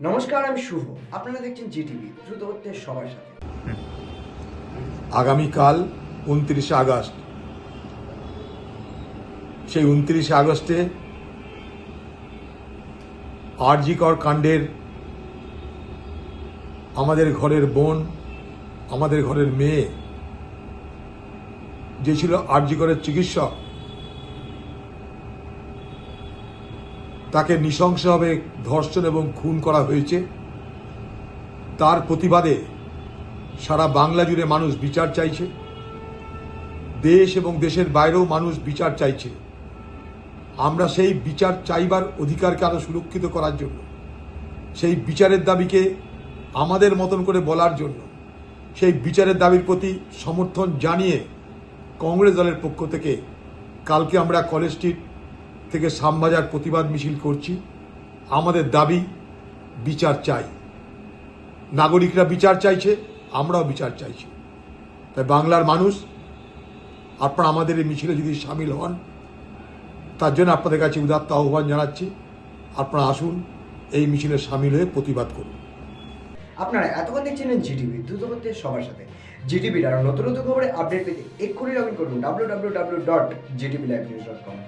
নমস্কার, আমি শুভ। আপনারা দেখছেন জিটিভি, দ্রুত হচ্ছে সবার সাথে। আগামীকাল উনত্রিশে আগস্ট। সেই উনত্রিশে আগস্টে আরজিকর কাণ্ডের আমাদের ঘরের বোন, আমাদের ঘরের মেয়ে, যে ছিল আরজিকরের চিকিৎসক তাকে নৃশংসভাবে ধর্ষণ এবং খুন করা হয়েছে। তার প্রতিবাদে সারা বাংলা জুড়ে মানুষ বিচার চাইছে। দেশ এবং দেশের বাইরেও মানুষ বিচার চাইছে। আমরা সেই বিচার চাইবার অধিকারকে আরও সুরক্ষিত করার জন্য, সেই বিচারের দাবিকে আমাদের মতন করে বলার জন্য, সেই বিচারের দাবির প্রতি সমর্থন জানিয়ে কংগ্রেস দলের পক্ষ থেকে কালকে আমরা কলেজ স্ট্রিট থেকে শ্যামবাজার প্রতিবাদ মিছিল করছি। আমাদের দাবি, বিচার চাই। নাগরিকরা বিচার চাইছে, আমরাও বিচার চাইছি। তাই বাংলার মানুষ, আপনারা আমাদের এই মিছিলে যদি সামিল হন, তার জন্য আপনাদের কাছে উদাত্ত আহ্বান জানাচ্ছি। আপনারা আসুন, এই মিছিলে সামিল হয়ে প্রতিবাদ করুন। আপনারা এতক্ষণ দেখছিলেন জিটিভি, দ্রুত হচ্ছে সবার সাথে। জিটিভির আরও নতুন নতুন খবরে আপডেট পেতে এক্ষুনি লগ ইন করুন W W W dot GTV live news dot com